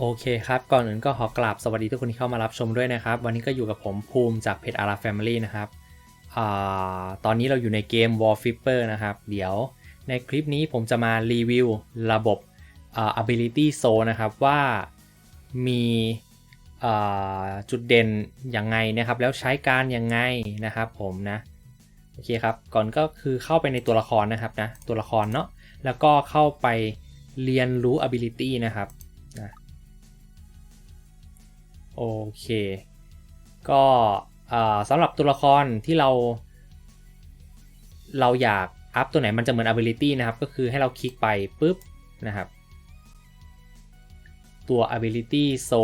โอเคครับ ก่อนอื่นก็ขอกราบสวัสดีทุกคนที่เข้ามารับชมด้วยนะครับ วันนี้ก็อยู่กับผมภูมิจากเพจอาราแฟมิลี่นะครับอตอนนี้เราอยู่ในเกม War Flipper นะครับ เดี๋ยวในคลิปนี้ผมจะมารีวิวระบบ ability zone นะครับ ว่ามีจุดเด่นยังไงนะครับ แล้วใช้การยังไงนะครับผมนะโอเคครับ ก่อนก็คือเข้าไปในตัวละครนะครับนะตัวละครเนาะแล้วก็เข้าไปเรียนรู้ ability นะครับนะ โอเค ก็สำหรับตัวละครที่เรา เราอยากอัพตัวไหนมันจะเหมือน ability นะครับ ก็คือให้เราคลิกไปปุ๊บนะครับ ตัว ability so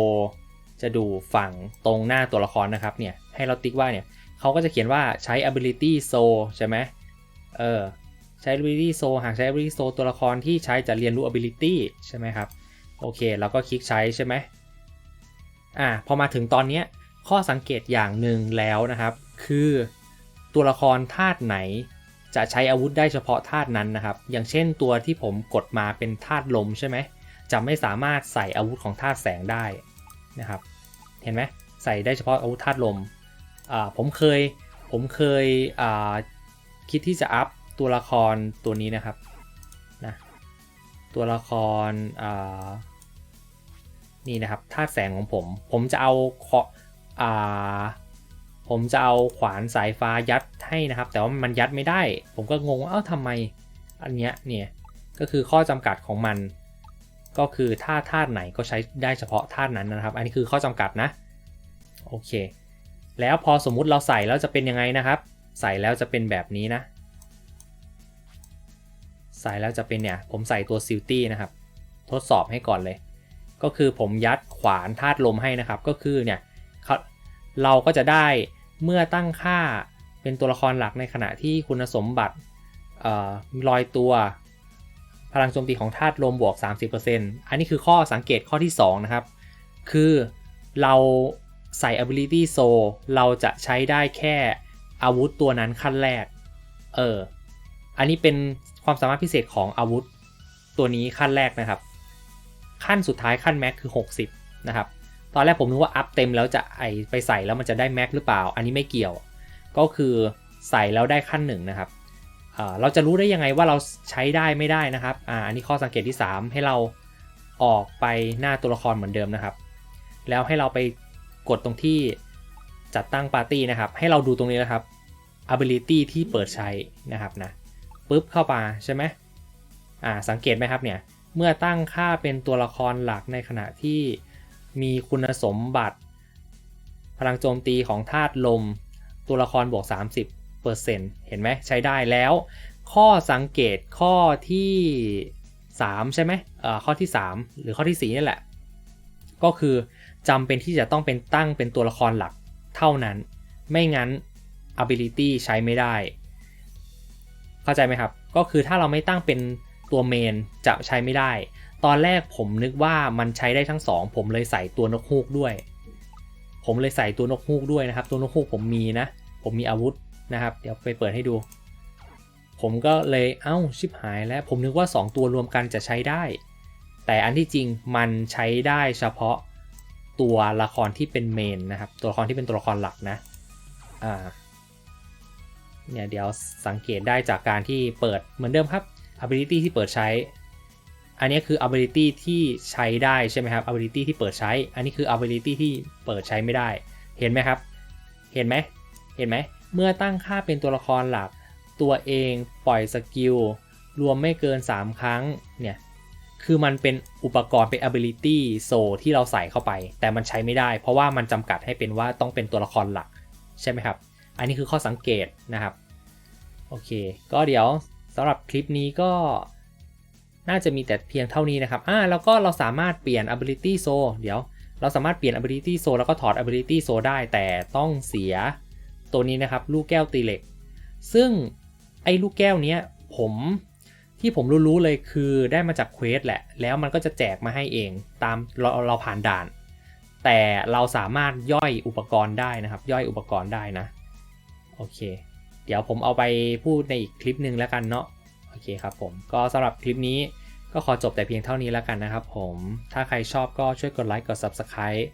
จะดูฝั่งตรงหน้าตัวละครนะครับเนี่ยให้เราติ๊กว่าเนี่ยเขาก็จะเขียนว่าใช้ ability so ใช่ไหมเออใช้ ability so หากใช้ ability so ตัวละครที่ใช้จะเรียนรู้ ability ใช่ไหมครับ โอเค เราก็คลิกใช้ใช่ไหม อ่าพอมาถึงตอนนี้ข้อสังเกตอย่างหนึ่งแล้วนะครับ คือตัวละครธาตุไหนจะใช้อาวุธได้เฉพาะธาตุนั้นนะครับ อย่างเช่นตัวที่ผมกดมาเป็นธาตุลมใช่ไหมจะไม่สามารถใส่อาวุธของธาตุแสงได้นะครับ เห็นไหมใส่ได้เฉพาะอาวุธธาตุลมอ่าผมเคยผมเคยอ่าคิดที่จะอัพตัวละครตัวนี้นะครับนะตัวละครอ่า นี่นะครับธาตุแสงของผม ผมจะเอาเคาะอ่าผมจะเอาขวานสายฟ้ายัดให้นะครับ แต่ว่ามันยัดไม่ได้ ผมก็งงว่าเอ้าทำไมอันเนี้ยเนี่ยก็คือข้อจำกัดของมัน ก็คือถ้าธาตุไหนก็ใช้ได้เฉพาะธาตุนั้นนะครับ อันนี้คือข้อจำกัดนะโอเค แล้วพอสมมุติเราใส่แล้วจะเป็นยังไงนะครับ ใส่แล้วจะเป็นแบบนี้นะ ใส่แล้วจะเป็นเนี่ยผมใส่ตัวซิลตี้นะครับ ทดสอบให้ก่อนเลย ก็คือผมยัดขวานธาตุลมให้นะครับ ก็คือเนี่ยเขาเราก็จะได้เมื่อตั้งค่าเป็นตัวละครหลักในขณะที่คุณสมบัติออลอยตัว พลังโจมตีของธาตุลมบวก 30%อันนี้คือข้อสังเกตข้อที่ 2 นะครับ คือเราใส่ ability s o เราจะใช้ได้แค่อาวุธตัวนั้นขั้นแรก เออ อันนี้เป็นความสามารถพิเศษของอาวุธตัวนี้ขั้นแรกนะครับ ขั้นสุดท้ายขั้นแม็กคือ 60 นะครับ ตอนแรกผมนึกว่าอัพเต็มแล้วจะไอไปใส่แล้วมันจะได้แม็กหรือเปล่า อันนี้ไม่เกี่ยว ก็คือใส่แล้วได้ขั้นหนึ่งนะครับเราจะรู้ได้ยังไงว่าเราใช้ได้ไม่ได้นะครับออันนี้ข้อสังเกตที่ 3 ให้เราออกไปหน้าตัวละครเหมือนเดิมนะครับ แล้วให้เราไปกดตรงที่จัดตั้งปาร์ตี้นะครับ ให้เราดูตรงนี้นะครับ ability ที่เปิดใช้นะครับนะปุ๊บเข้ามาใช่ไหมอ่าสังเกตไหมครับเนี่ย เมื่อตั้งค่าเป็นตัวละครหลักในขณะที่มีคุณสมบัติ พลังโจมตีของธาตุลม ตัวละครบวก 30%เห็นไหมใช้ได้แล้ว ข้อสังเกตข้อที่ 3 ใช่ไหมข้อที่ 3 หรือข้อที่ 4 นี่แหละ ก็คือจำเป็นที่จะต้องเป็นตั้งเป็นตัวละครหลักเท่านั้น ไม่งั้น ability ใช้ไม่ได้ เข้าใจไหมครับ ก็คือถ้าเราไม่ตั้งเป็น ตัวเมนจะใช้ไม่ได้ ตอนแรกผมนึกว่ามันใช้ได้ทั้งสองผมเลยใส่ตัวนกฮูกด้วย ผมเลยใส่ตัวนกฮูกด้วยนะครับ ตัวนกฮูกผมมีนะ ผมมีอาวุธนะครับ เดี๋ยวไปเปิดให้ดู ผมก็เลยเอ้าชิบหายแล้ว ผมนึกว่า 2 ตัวรวมกันจะใช้ได้ แต่อันที่จริงมันใช้ได้เฉพาะตัวละครที่เป็นเมนนะครับ ตัวละครที่เป็นตัวละครหลักนะอ่าเนี่ยเดี๋ยวสังเกตได้จากการที่เปิดเหมือนเดิมครับ ability ที่เปิดใช้ อันนี้คือ ability ที่ใช้ได้ใช่ไหมครับ ability ที่เปิดใช้ อันนี้คือ ability ที่เปิดใช้ไม่ได้ เห็นไหมครับ เห็นไหมเห็นไหม เมื่อตั้งค่าเป็นตัวละครหลัก ตัวเองปล่อยสกิล รวมไม่เกิน 3 ครั้ง เนี่ย คือมันเป็นอุปกรณ์เป็น ability โซที่เราใส่เข้าไป แต่มันใช้ไม่ได้ เพราะว่ามันจำกัดให้เป็นว่าต้องเป็นตัวละครหลัก ใช่ไหมครับ อันนี้คือข้อสังเกตนะครับ โอเค ก็เดี๋ยว สำหรับคลิปนี้ก็น่าจะมีแต่เพียงเท่านี้นะครับ อ่า แล้วก็เราสามารถเปลี่ยน ability s o เดี๋ยว เราสามารถเปลี่ยน ability s o แล้วก็ถอด ability s o ได้ แต่ต้องเสียตัวนี้นะครับ ลูกแก้วตีเหล็ก ซึ่งไอ้ลูกแก้วเนี้ยผมที่ผมรู้ๆเลยคือได้มาจากเควสแหละ แล้วมันก็จะแจกมาให้เองตามเราเราผ่านด่าน แต่เราสามารถย่อยอุปกรณ์ได้นะครับ ย่อยอุปกรณ์ได้นะ โอเค เดี๋ยวผมเอาไปพูดในอีกคลิปหนึ่งแล้วกันเนาะโอเคครับผมก็สำหรับคลิปนี้ก็ขอจบแต่เพียงเท่านี้แล้วกันนะครับ ผมถ้าใครชอบก็ช่วยกดไลค์กด Subscribe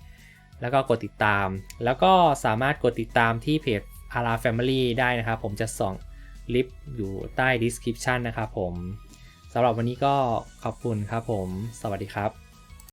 แล้วก็กดติดตาม แล้วก็สามารถกดติดตามที่เพจ a r a Family ได้นะครับ ผมจะส่งลิฟต์อยู่ใต้ description นะครับผมสำหรับวันนี้ก็ขอบคุณครับผม สวัสดีครับ